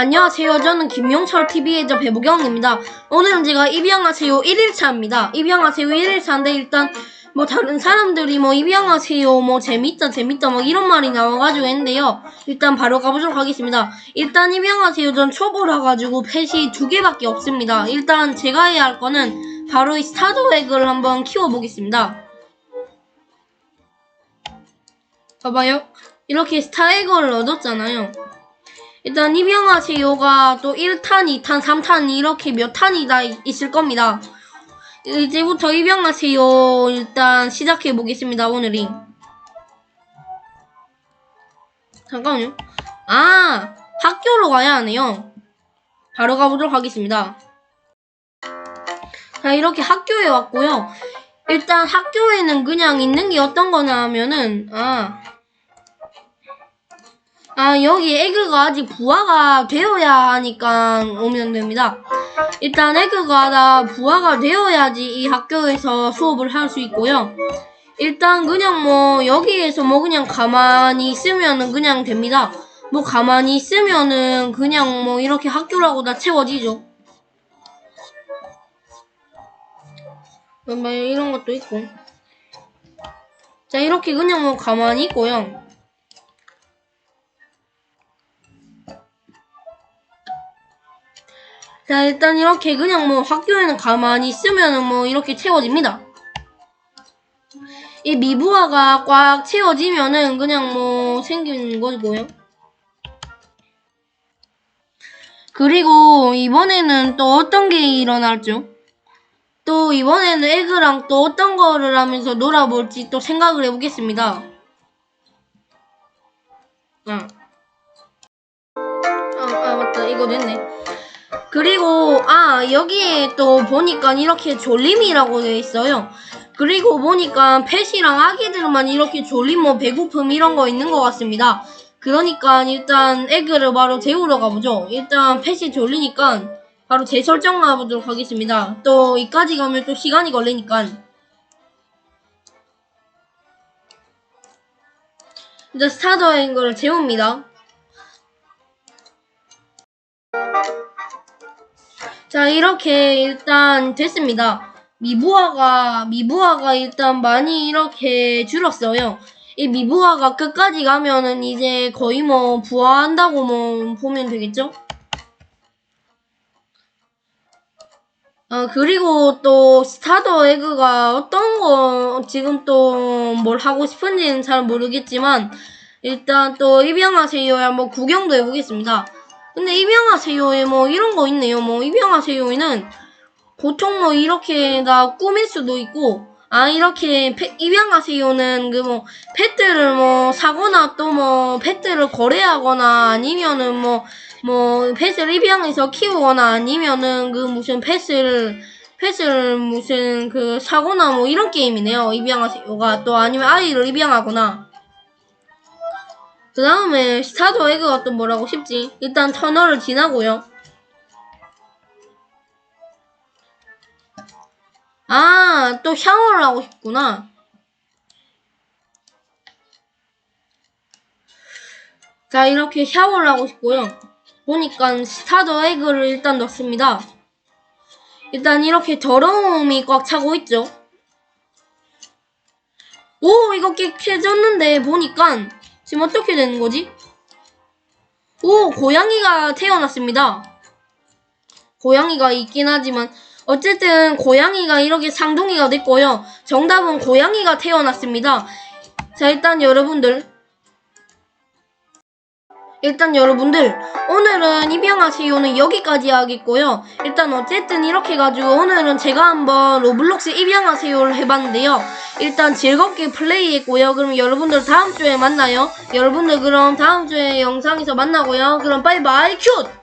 안녕하세요. 저는 김용철 TV의 저 배보경입니다. 오늘은 제가 입양하세요 1일차입니다. 입양하세요 1일차인데 일단 뭐 다른 사람들이 뭐 입양하세요 뭐 재밌다 재밌다 막 이런 말이 나와가지고 했는데요. 일단 바로 가보도록 하겠습니다. 일단 입양하세요 전 초보라 가지고 펫이 두 개밖에 없습니다. 일단 제가 해야 할 거는 바로 이 스타드웩을 한번 키워보겠습니다. 봐봐요. 이렇게 스타에거를 얻었잖아요. 일단 입양하세요가 또 1탄, 2탄, 3탄 이렇게 몇 탄이 다 있- 있을 겁니다. 이제부터 입양하세요. 일단 시작해 보겠습니다. 오늘이. 잠깐만요. 아, 학교로 가야 하네요. 바로 가보도록 하겠습니다. 자, 이렇게 학교에 왔고요. 일단 학교에는 그냥 있는 게 어떤 거냐 하면은, 아, 아, 여기 에그가 아직 부화가 되어야 하니까 오면 됩니다. 일단 에그가 다 부화가 되어야지 이 학교에서 수업을 할 수 있고요. 일단 그냥 뭐 여기에서 뭐 그냥 가만히 있으면은 그냥 됩니다. 뭐 가만히 있으면은 그냥 뭐 이렇게 학교라고 다 채워지죠. 뭐 이런 것도 있고. 자, 이렇게 그냥 뭐 가만히 있고요. 자, 일단 이렇게 그냥 뭐 학교에는 가만히 있으면은 뭐 이렇게 채워집니다. 이 미부화가 꽉 채워지면은 그냥 뭐 생기는 거고요. 그리고 이번에는 또 어떤 게 일어날죠? 또 이번에는 에그랑 또 어떤 거를 하면서 놀아볼지 또 생각을 해보겠습니다. 아. 아, 아 맞다. 이거 됐네. 그리고 아 여기에 또 보니까 이렇게 졸림이라고 되어 있어요. 그리고 보니까 펫이랑 아기들만 이렇게 졸림 뭐 배고픔 이런 거 있는 것 같습니다. 그러니까 일단 에그를 바로 재우러 가보죠. 일단 펫이 졸리니까 바로 재설정 가보도록 하겠습니다. 또 이까지 가면 또 시간이 걸리니까 일단 스타더 앵거를 재웁니다. 자, 이렇게 일단 됐습니다. 미부화가, 미부화가 일단 많이 이렇게 줄었어요. 이 미부화가 끝까지 가면은 이제 거의 뭐 부화한다고 뭐 보면 되겠죠? 어, 그리고 또 스타더 에그가 어떤 거 지금 또 뭘 하고 싶은지는 잘 모르겠지만 일단 또 입양하세요 한번 구경도 해보겠습니다. 근데 입양하세요에 뭐 이런 거 있네요. 뭐 입양하세요에는 보통 뭐 이렇게 다 꾸밀 수도 있고 아 이렇게 페- 입양하세요는 그뭐 펫들을 뭐 사거나 또뭐 펫들을 거래하거나 아니면은 뭐뭐 펫을 입양해서 키우거나 아니면은 그 무슨 펫을 펫을 무슨 그 사거나 뭐 이런 게임이네요. 입양하세요가 또 아니면 아이를 입양하거나 그 다음에 스타도 에그가 또 뭐라고 싶지? 일단 터널을 지나고요. 아, 또 샤워를 하고 싶구나. 자, 이렇게 샤워를 하고 싶고요. 보니까 스타더 에그를 일단 넣습니다. 일단 이렇게 더러움이 꽉 차고 있죠. 오, 이거 깨끗해졌는데 보니까 지금 어떻게 되는 거지? 오, 고양이가 태어났습니다. 고양이가 있긴 하지만 어쨌든 고양이가 이렇게 상둥이가 됐고요. 정답은 고양이가 태어났습니다. 자, 일단 여러분들 일단 여러분들 오늘은 입양하세요는 여기까지 하겠고요. 일단 어쨌든 이렇게 해가지고 오늘은 제가 한번 로블록스 입양하세요를 해봤는데요. 일단 즐겁게 플레이했고요. 그럼 여러분들 다음 주에 만나요. 여러분들 그럼 다음 주에 영상에서 만나고요. 그럼 바이바이 큐!